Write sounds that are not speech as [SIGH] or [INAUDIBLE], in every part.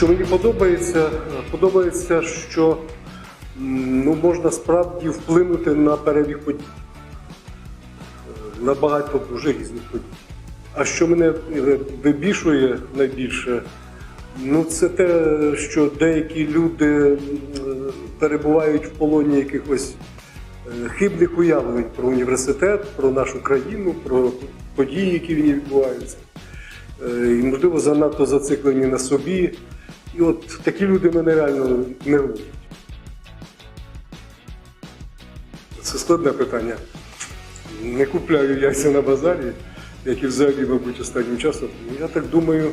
Що мені подобається, подобається, що ну, можна справді вплинути на перебіг подій. Е, На багато дуже різних подій. А що мене е, вибішує найбільше, ну це те, що деякі люди перебувають в полоні якихось е, хибних уявлень про університет, про нашу країну, про події, які в ній відбуваються. І, можливо, занадто зациклені на собі. І от такі люди мене реально нервують. Це складне питання. Не купляю яйця на базарі, як і взагалі, мабуть, останнім часом. Я так думаю,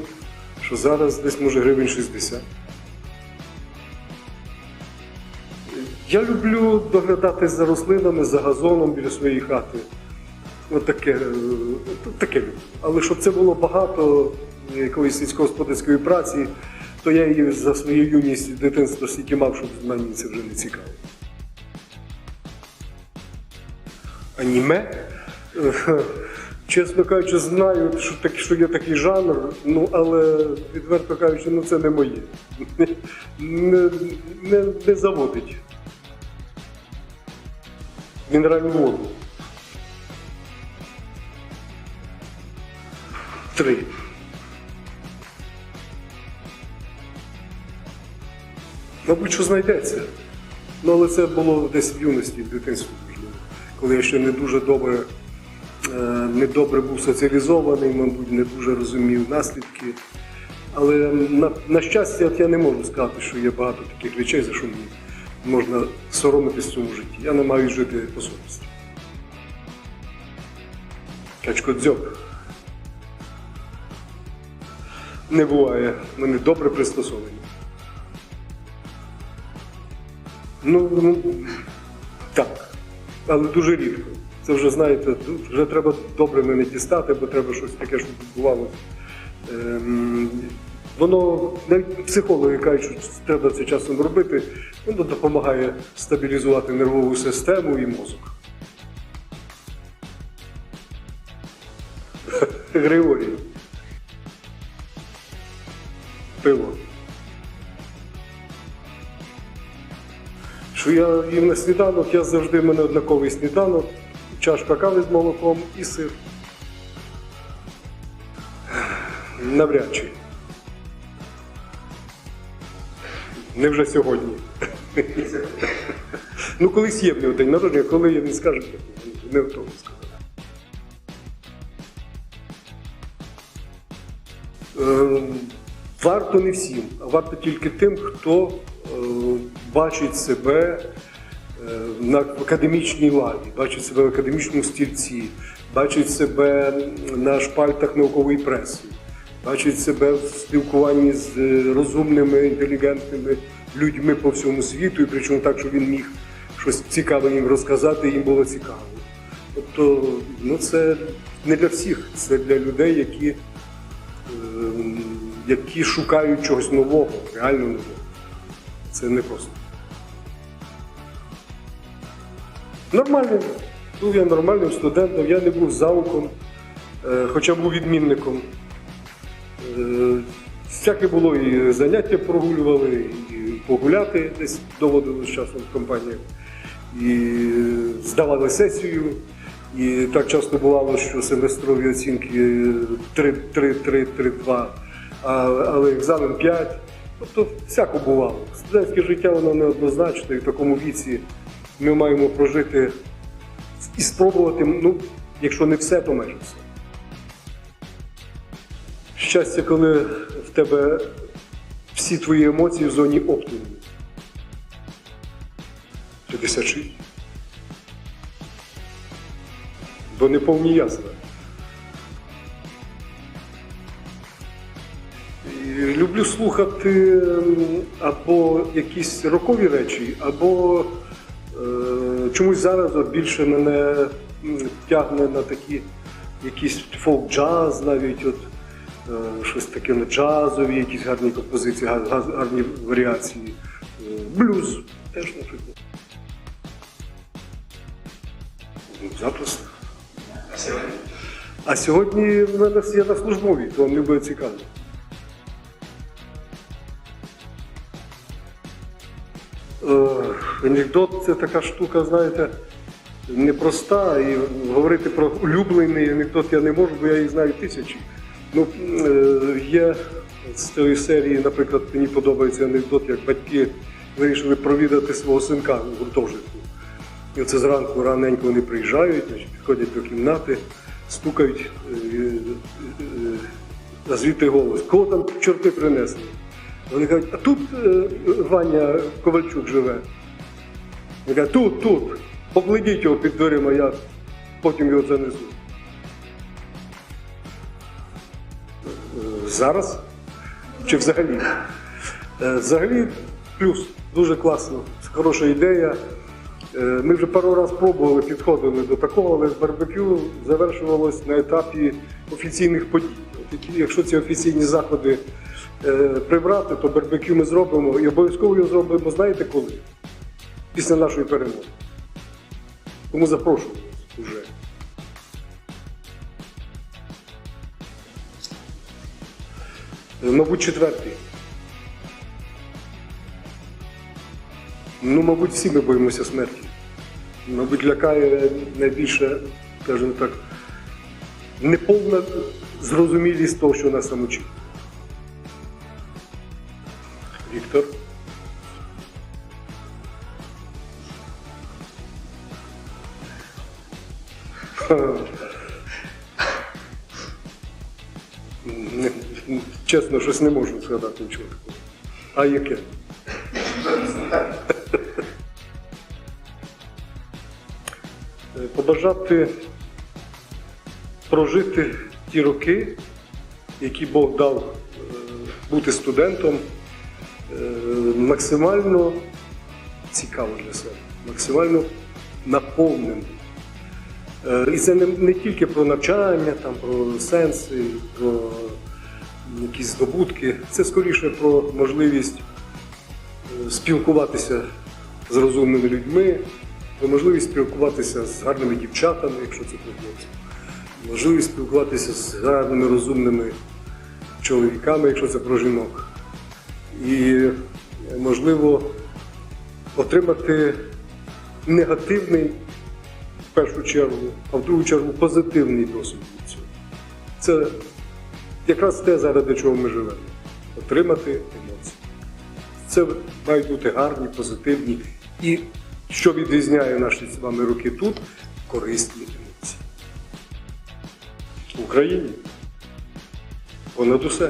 що зараз десь може гривень 60. Я люблю доглядати за рослинами, за газоном біля своєї хати. От таке, е. Але щоб це було багато якоїсь сільськогосподарської праці, то я її за свою юність і дитинство стільки мав, що мені це вже не цікаво. Аніме? [LAUGHS] Чесно кажучи, знаю, що, так, що є такий жанр, ну але відверто кажучи, ну це не моє. [LAUGHS] Не, не, не заводить. Мінеральну воду. Три. Мабуть, що знайдеться. Ну, але це було десь в юності, в дитинстві, можливо, коли я ще не дуже добре, е, не добре був соціалізований, мабуть, не дуже розумів наслідки. Але на, на щастя, от я не можу сказати, що є багато таких речей, за що мені можна соромитись в цьому житті. Я не маю жити по совісті. Качкодзьоб. Не буває. Вони добре пристосовані. Ну, ну так. Але дуже рідко. Це вже, знаєте, вже треба добре мене дістати, бо треба щось таке, щоб відбувалося. Ем, воно навіть психологи кажуть, що треба це часом робити, воно допомагає стабілізувати нервову систему і мозок. [LAUGHS] Григорій. Пиво. Що я їм на сніданок, я завжди в мене однаковий сніданок, чашка кави з молоком і сир. Навряд чи. Не вже сьогодні. ну, колись є в нього день народження, коли я не скажу, не готовий сказати. Е, Варто не всім, а варто тільки тим, хто е, бачить себе е, на академічній лаві, бачить себе в академічному стільці, бачить себе на шпальтах наукової преси, бачить себе в спілкуванні з е, розумними, інтелігентними людьми по всьому світу, і причому так, що він міг щось цікаве їм розказати, їм було цікаво. Тобто, ну це не для всіх, це для людей, які ем, які шукають чогось нового, реально нового. Це не просто. Нормальним. Був я нормальним студентом, я не був зауком, е, хоча був відмінником. Е, Всяке було і заняття прогулювали, і погуляти десь доводилось часом в компаніях, і здавали сесію. І так часто бувало, що семестрові оцінки 3-3-3-3-2, але екзамен 5. Тобто всяко бувало. Студентське життя воно неоднозначне, і в такому віці ми маємо прожити і спробувати, ну, якщо не все, то майже все. Щастя, коли в тебе всі твої емоції в зоні оптимуму. 56. Бо не повні язва. Люблю слухати або якісь рокові речі, або чомусь зараз більше мене тягне на такі якісь фолк-джаз навіть, от, е, щось таке на джазові, якісь гарні композиції, гар- гар- гарні варіації. Е, Блюз теж, наприклад. Ну, Запросто. А сьогодні в мене я на службовій, то вам любить цікаво. Е, Анекдот це така штука, знаєте, непроста. І говорити про улюблений анекдот я не можу, бо я їх знаю тисячі. Ну, е, є з цієї серії, наприклад, мені подобається анекдот, як батьки вирішили провідати свого синка в гуртожитку. І оце зранку раненько вони приїжджають, підходять до кімнати, стукають, е, е, а звідти голос. Кого там чорти принесли? Вони кажуть, а тут Ваня Ковальчук живе. Він каже, тут, тут, покладіть його під дверима, я потім його занесу. Е, Зараз? Чи взагалі? Е, Взагалі плюс, дуже класно, хороша ідея. Е, Ми вже пару разів пробували, підходили до такого, але барбекю завершувалось на етапі офіційних подій. Якщо ці офіційні заходи прибрати, то барбекю ми зробимо і обов'язково його зробимо, знаєте коли? Після нашої перемоги. Тому запрошую вже. Мабуть, четвертий. Ну, мабуть, всі ми боїмося смерті. Мабуть, лякає найбільше, скажімо так, неповна зрозумілість того, що нас там очікує. Чесно, щось не можу згадати нічого такого. А яке? Побажати прожити ті роки, які Бог дав е, бути студентом, е, максимально цікаво для себе, максимально наповненим. Е, І це не, не тільки про навчання, там, про сенси, про якісь здобутки, це скоріше про можливість е, спілкуватися з розумними людьми, про можливість спілкуватися з гарними дівчатами, якщо це про хлопців, можливість спілкуватися з гарними розумними чоловіками, якщо це про жінок. І е, можливо отримати негативний першу чергу, а в другу чергу позитивний досвід від цього. Це якраз те, заради чого ми живемо. Отримати емоції. Це мають бути гарні, позитивні і, що відрізняє наші з вами роки тут, корисні емоції. В Україні понад усе.